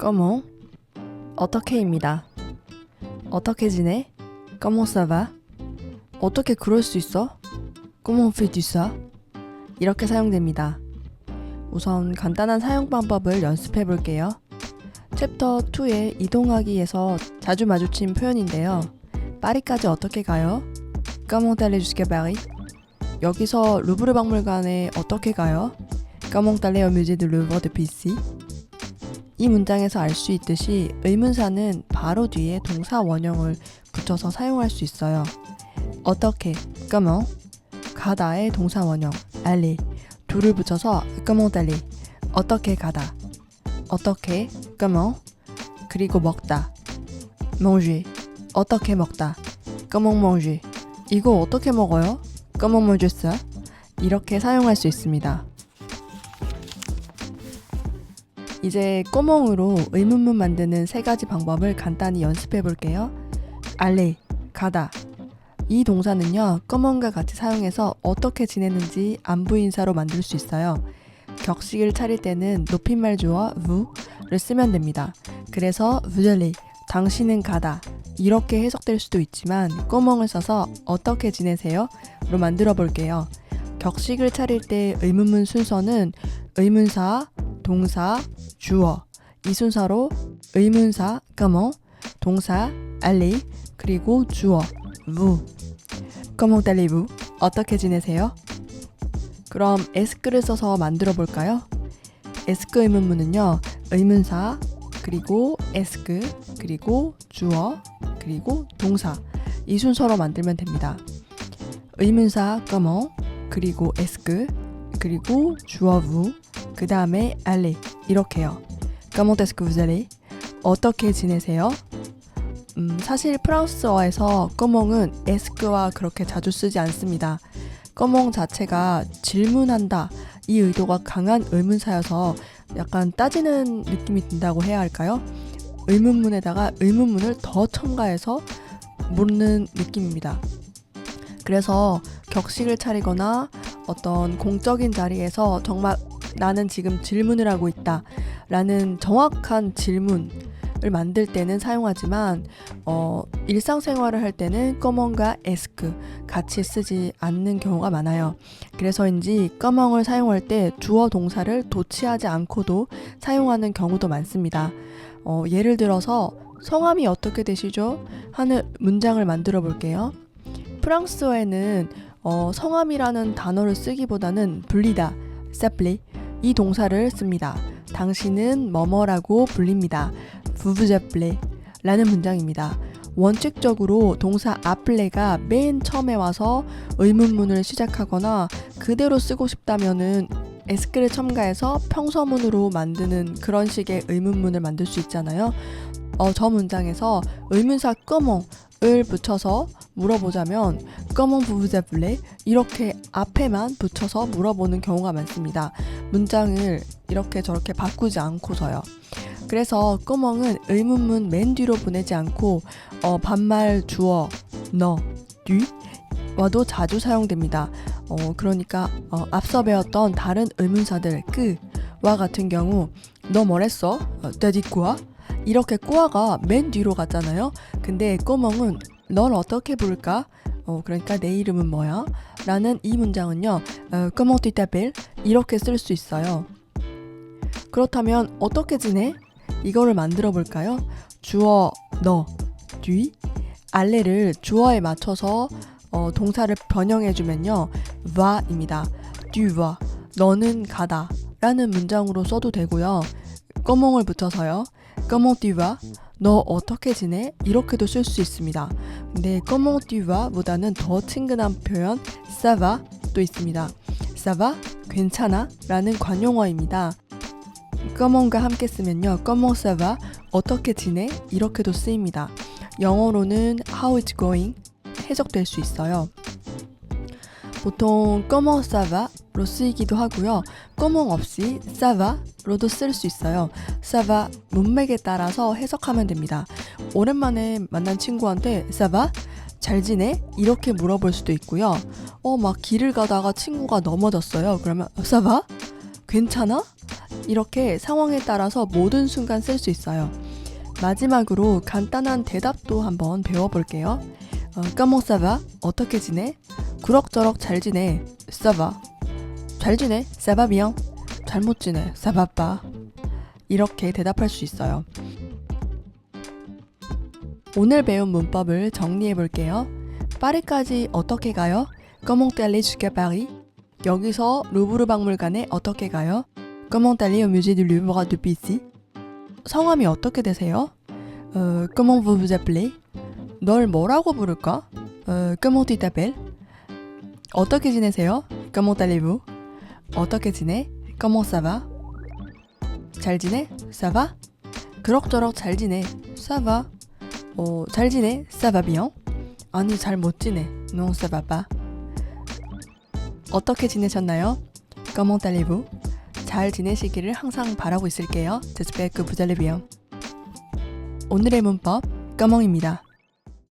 comment? 어떻게입니다. 어떻게 지내? comment ça va? 어떻게 그럴 수 있어? comment fais-tu ça? 이렇게 사용됩니다. 우선 간단한 사용 방법을 연습해 볼게요. 챕터 2의 이동하기에서 자주 마주친 표현인데요. 파리까지 어떻게 가요? comment allez jusqu'à Paris? 여기서 루브르 박물관에 어떻게 가요? comment allez au musée de Louvre depuis ici? 이 문장에서 알 수 있듯이 의문사는 바로 뒤에 동사 원형을 붙여서 사용할 수 있어요. 어떻게, comment, 가다의 동사 원형, aller, 둘을 붙여서 comment aller, 어떻게 가다, 어떻게, comment, 그리고 먹다, manger, 어떻게 먹다, comment manger, 이거 어떻게 먹어요? manger ça? 이렇게 사용할 수 있습니다. 이제 꼬멍으로 의문문 만드는 세 가지 방법을 간단히 연습해 볼게요. 알레, 가다. 이 동사는요, 꼬멍과 같이 사용해서 어떻게 지내는지 안부 인사로 만들 수 있어요. 격식을 차릴 때는 높임말 주어 vu를 쓰면 됩니다. 그래서 vous allez, 당신은 가다. 이렇게 해석될 수도 있지만 꼬멍을 써서 어떻게 지내세요? 로 만들어 볼게요. 격식을 차릴 때 의문문 순서는 의문사, 동사, 주어 이 순서로 의문사 comment 동사 aller 그리고 주어 vous comment allez-vous 어떻게 지내세요? 그럼 에스크를 써서 만들어 볼까요? 에스크 의문문은요 의문사 그리고 에스크 그리고 주어 그리고 동사 이 순서로 만들면 됩니다. 의문사 comment 그리고 에스크 그리고 주어 vous 그 다음에 aller 이렇게요. Comment est-ce que vous allez? 어떻게 지내세요? 음, 사실 프랑스어에서 꺼멍은 에스크와 그렇게 자주 쓰지 않습니다. 꺼멍 자체가 질문한다 이 의도가 강한 의문사여서 약간 따지는 느낌이 든다고 해야 할까요? 의문문에다가 의문문을 더 첨가해서 묻는 느낌입니다. 그래서 격식을 차리거나 어떤 공적인 자리에서 정말 나는 지금 질문을 하고 있다 라는 정확한 질문 을 만들 때는 사용하지만 어, 일상생활을 할 때는 꺼멍과 에스크 같이 쓰지 않는 경우가 많아요. 그래서인지 꺼멍을 사용할 때 주어 동사를 도치하지 않고도 사용하는 경우도 많습니다. 어, 예를 들어서 성함이 어떻게 되시죠? 하는 문장을 만들어 볼게요. 프랑스어에는 어, 성함이라는 단어를 쓰기보다는 불리다, s'appeler 이 동사를 씁니다. 당신은 뭐뭐라고 불립니다. appelez 라는 문장입니다. 원칙적으로 동사 appeller가 맨 처음에 와서 의문문을 시작하거나 그대로 쓰고 싶다면은 에스크를 첨가해서 평서문으로 만드는 그런 식의 의문문을 만들 수 있잖아요. 어, 저 문장에서 의문사 comment 을 붙여서 물어보자면 vous appelez 이렇게 앞에만 붙여서 물어보는 경우가 많습니다. 문장을 이렇게 저렇게 바꾸지 않고서요. 그래서 꺼멍은 의문문 맨 뒤로 보내지 않고 어, 반말 주어 너, 뒤 와도 자주 사용됩니다. 어, 그러니까 어, 앞서 배웠던 다른 의문사들 그와 같은 경우 너 뭐랬어? 어, 따디꾸아? 이렇게 꾸아가 맨 뒤로 갔잖아요. 근데 꼬멍은 넌 어떻게 부를까? 어, 그러니까 내 이름은 뭐야? 라는 이 문장은요. 어, comment? 이렇게 쓸 수 있어요. 그렇다면 어떻게 지내? 이거를 만들어 볼까요? 주어 너, 뒤, 알레를 주어에 맞춰서 어, 동사를 변형해 주면요. va입니다. tu. 너는 가다. 라는 문장으로 써도 되고요. 꺼멍을 붙여서요. comment? 너 어떻게 지내? 이렇게도 쓸 수 있습니다. 근데 comment tu vas 보다는 더 친근한 표현 ça va 도 있습니다. ça va? 괜찮아? 라는 관용어입니다. comment과 함께 쓰면요. comment ça va? 어떻게 지내? 이렇게도 쓰입니다. 영어로는 how it's going 해석될 수 있어요. 보통 ça va?로 쓰이기도 하고요. comment 없이 va?로도 쓸 수 있어요. ça va 문맥에 따라서 해석하면 됩니다. 오랜만에 만난 친구한테 ça? 잘 지내? 이렇게 물어볼 수도 있고요. 어, 막 길을 가다가 친구가 넘어졌어요. 그러면 ça va? 괜찮아? 이렇게 상황에 따라서 모든 순간 쓸 수 있어요. 마지막으로 간단한 대답도 한번 배워볼게요. 어, ça va? 어떻게 지내? 그럭저럭 잘 지내. va. 잘 지내. bien. 잘못 지내. pas. 이렇게 대답할 수 있어요. 오늘 배운 문법을 정리해 볼게요. 파리까지 어떻게 가요? Comment aller jusqu'à Paris? 여기서 루브르 박물관에 어떻게 가요? Comment aller au musée du Louvre depuis ici? 성함이 어떻게 되세요? 어, comment vous vous appelez? 널 뭐라고 부를까? 어, comment tu t'appelles? 어떻게 지내세요? Comment allez-vous? 어떻게 지내? Comment ça va? 잘 지내? Ça va? 그럭저럭 잘 지내. Ça va? 어, 잘 지내? Ça va bien? 아니, 잘 못 지내. Non, ça va pas. 어떻게 지내셨나요? Comment allez-vous? 잘 지내시기를 항상 바라고 있을게요. Vous allez bien. 오늘의 문법, 까멍입니다.